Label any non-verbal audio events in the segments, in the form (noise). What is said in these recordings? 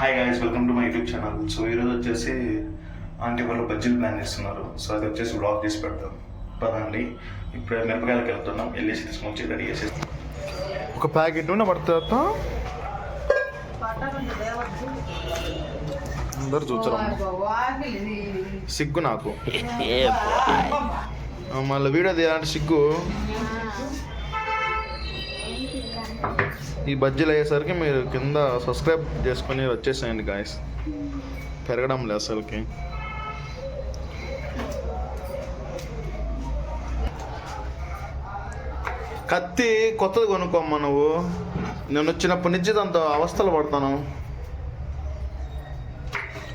Hi guys welcome to my YouTube channel so ఈరోజు వచ్చేసి aunty వాళ్ళు బజ్జీలు ప్లాన్ చేస్తున్నారు. సో అది వచ్చేసి బ్లాగ్ చేసి పెడతాం. పదండి. ఇప్పుడు మిరపకాయలకు వెళ్తున్నాం. వెళ్ళేసి తీసుకొని వచ్చి రెడీ చేసేస్తాం ఒక ప్యాకెట్ ఉన్న పడుతుందా అందరు చూస్తారు సిగ్గు నాకు. మళ్ళీ వీడియో తీయాలంటే సిగ్గు. ఈ బజ్జీలు అయ్యేసరికి మీరు కింద సబ్స్క్రైబ్ చేసుకొని వచ్చేసేయండి గాయస్ పెరగడం లేదు అసలుకి. కత్తి కొత్తది కొనుక్కోమ్మా నువ్వు. నేను వచ్చినప్పటి నుంచి దాంతో అవస్థలు పడతాను.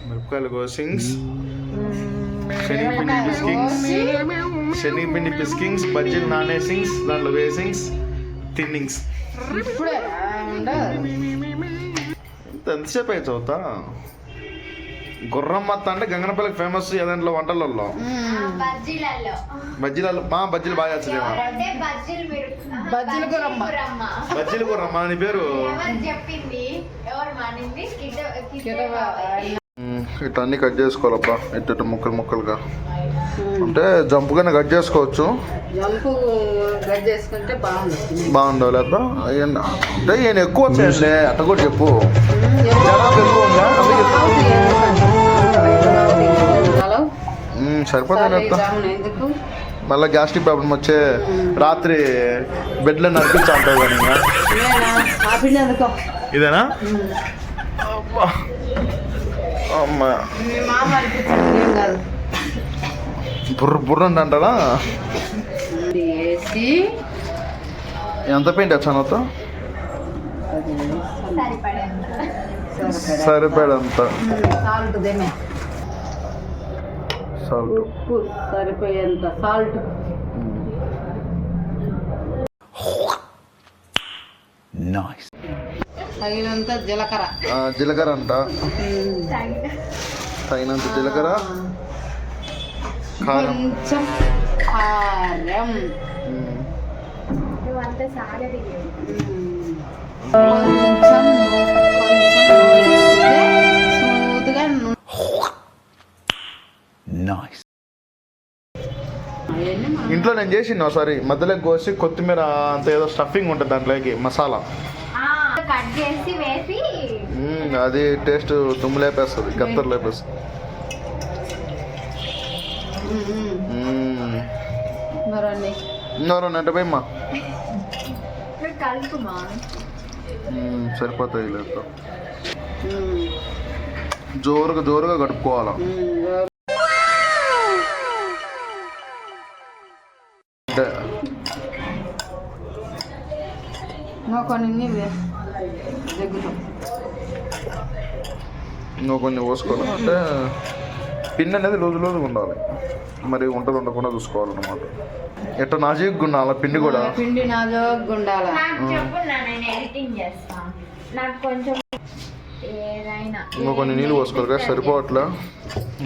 మిరపకాయలు కోసింగ్స్ శనిపిండి పిస్కింగ్స్ శనిపిండి పిస్కింగ్స్ బజ్జీలు నానేసింగ్స్ దాంట్లో వేసింగ్స్ తిన్నింగ్స్ ఎంతసేపు అయితే చదువుతా? గుర్రం మత్త అంటే గంగనపల్లికి ఫేమస్ ఏదంట్లో వంటలలో? బజ్జీలలో. మా బజ్జీలు బాగా చేస్తుందేమో అంటే బజ్జీలు గుర్రమ్మ. అని పేరు. ఎవరు చెప్పింది? ఎవరు మానింది? కిట కిట కిటవ. ఇట్లా అన్ని కట్ చేసుకోవాలబ్బా. ఇట్ట ముక్కలు ముక్కలుగా. అంటే జంపుగానే కట్ చేసుకోవచ్చు. జంపు చేసుకుంటే బాగుంటుంది అబ్బా అయ్యన్న. అంటే ఈయన ఎక్కువ వచ్చేయండి అట్ట కూడా చెప్పు. జనాభా ఎక్కువ ఉందా అందుకే హలో? ఉమ్, సరిపోతుంది అత్త ఎందుకు? మళ్ళీ గ్యాస్ట్రిక్ ప్రాబ్లం వచ్చే రాత్రి బెడ్లో నడిపించా అంటావు కానీ ఇదేనా? అబ్బా. అమ్మా మీ మామ అనిపించింది ఏం కాదు బుర్ర బుర్ర అంటారా ఎంత పెయింట్ వచ్చానతో అది సరిపడేంత సాల్ట్. ఉప్పు సరిపోయేంత సాల్ట్. తగినంత జీలకర్ర. జీలకర్ర అంట. తగినంత జీలకర్ర. కారం. కొంచెం. కొంచెం స్మూత్గా ఇంట్లో నేను చేసిండు ఒకసారి మధ్యలో కోసి కొత్తిమీర అంత ఏదో స్టఫింగ్ ఉంటుంది దాంట్లోకి మసాలా. కట్ చేసి వేసి ఉమ్, అది టేస్ట్ దుమ్ము లేపేస్తుంది గత్తరు లేపేస్తుంది. ఇంకో నెంట పోయమ్మా. నువ్వు సరిపోతాయి లేదు జోరుగా జోరుగా. అంటే ఇంకా కొన్ని నీళ్ళు పిన్ అనేది రోజు రోజుగా ఉండాలి. మరి ఉంటది ఉండకుండా చూసుకోవాలన్నమాట. ఎట్ట నాజీగా ఉండాలి పిండి కూడా? పిండి నాజోగ్గా ఉండాల? నాకు చెప్పు నా నేను ఎడిటింగ్ చేస్తా. నాకు కొంచెం ఏదైనా ఇంకో కొన్ని నీళ్ళు పోసుకోవాలి కదా సరిపోవట్లే?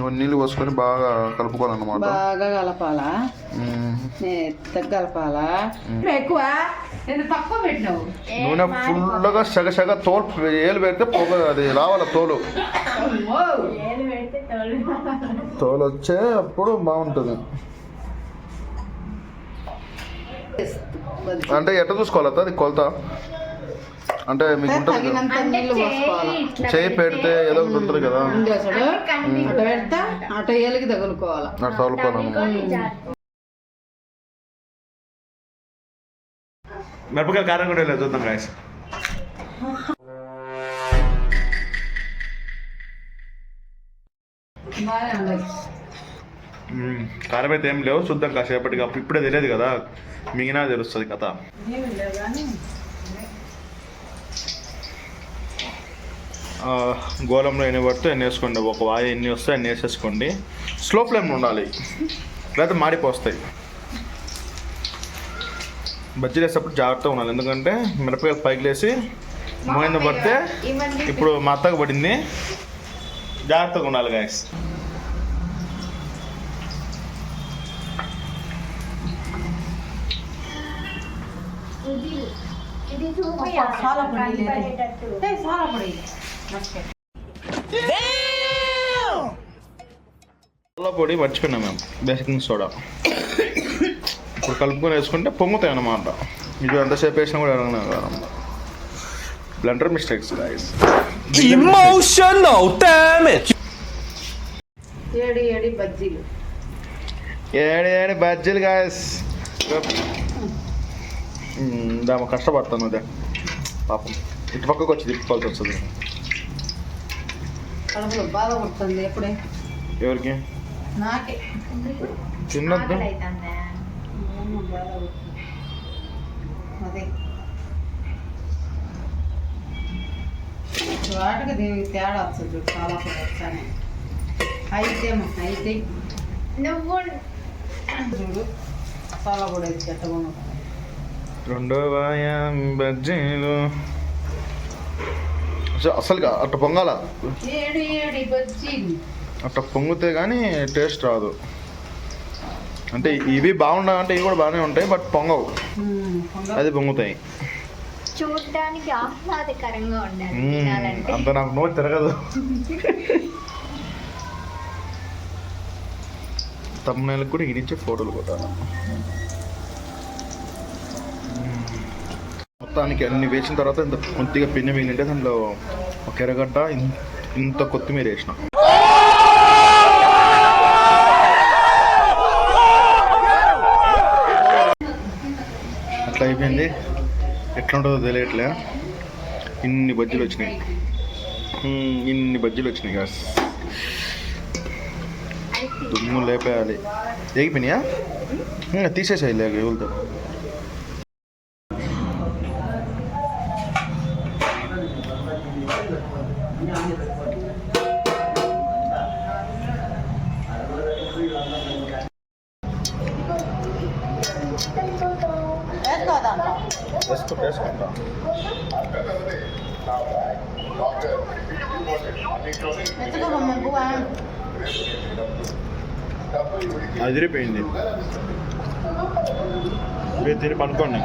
కొన్ని నీళ్ళు పోసుకొని బాగా కలుపుకోవాలన్నమాట. బాగా కలపాలా? కలపాలా? ఎక్కువ? నేను తక్కువ పెట్టినావు? నూనె ఫుల్గా సగ సగ తోలు ఏలు పెడితే పొగ అది రావాలి తోలు. తోలు వచ్చే అప్పుడు బాగుంటుంది. అంటే ఎట్ట చూసుకోవాలి అది కొలత. అంటే మీకు ఉంటుంది చేయి పెడితే ఏదో ఒకటి ఉంటుంది కదా. పెడితే అటు ఏలికి తగులుకోవాలా? అటు మిరపకాయలు కారం కూడా లేదు చూద్దాం గాయస్ కారం అయితే ఏం లేవు. చూద్దాం కాసేపటికి అప్పుడు ఇప్పుడే తెలియదు కదా. మిగిలినా తెలుస్తుంది కథ. గోళంలో ఎన్ని పడితే ఎన్ని వేసుకోండి. ఒక వాయి ఎన్ని వస్తే అన్ని వేసేసుకోండి. స్లో ఫ్లేమ్లో ఉండాలి. లేకపోతే మాడిపోస్తాయి. బజ్జీలు వేసేటప్పుడు జాగ్రత్తగా ఉండాలి. ఎందుకంటే మిరపకాయలు పైకి లేసి మోయిన పడితే ఇప్పుడు మా అత్తకు పడింది. జాగ్రత్తగా ఉండాలి గాయస్ ఇది చూపి చాలా పొడి లేదు. కనపడేటట్టు. చాలా పొడి అల్లం పొడి మర్చిపోయినాం మేము బేకింగ్ సోడా ఇప్పుడు కలుపుకొని వేసుకుంటే పొంగుతాయి అన్నమాట ఇది ఎంతసేపు వేసినా కూడా కాదు బ్లండర్ మిస్టేక్స్ గాయస్ damage. ఏడి ఏడి బజ్జీలు ఏడు ఏడు బజ్జీలు గాయస్ దామ కష్టపడతాను అదే. పాపం. ఇటు పక్కకు వచ్చి తిప్పుకోవాల్సి వస్తుంది. ఎవరికి? నాకే. తిన్నద్దు. వాటికి దీనికి తేడా వస్తుంది? చాలా కూడా వచ్చానే అయితేమో అయితే. నువ్వు చూడు. కూడా రెండో వాయం బజ్జీలు. అసలు- అసలుగా అట్ట పొంగాల? ఏడి ఏడి బజ్జీలు. అట్ట పొంగితే కానీ టేస్ట్ రాదు. అంటే ఇవి బాగుండవు అంటే ఇవి కూడా బాగానే ఉంటాయి బట్ పొంగవు. అది పొంగుతాయి. చూడటానికి ఆహ్లాదకరంగా ఉండాలి అంత నాకు నోరు తిరగదు. (laughs) తమ్ముళ్ళకి కూడా ఇడిచ్చే ఫోటోలు కొట్టాను మొత్తానికి అన్ని వేసిన తర్వాత ఇంత కొద్దిగా పిండి మిగిలింటే దాంట్లో ఒక ఎర్రగడ్డ ఇంత కొత్తిమీర వేసిన. అట్లా అయిపోయింది. ఎట్లుంటుందో తెలియట్లే. ఇన్ని బజ్జీలు వచ్చినాయి. ఇన్ని బజ్జీలు వచ్చినాయి గాస్ దుమ్ము లేపేయాలి ఏగిపోయినాయా ఇంకా తీసేసాయి లేక ఎవరితో వేసుకో దాంట్లో వేసుకుంటా వేసుకుంటా మెత్తగా పువ్వా అదిరిపోయింది మీరు తిని పనుకోండి.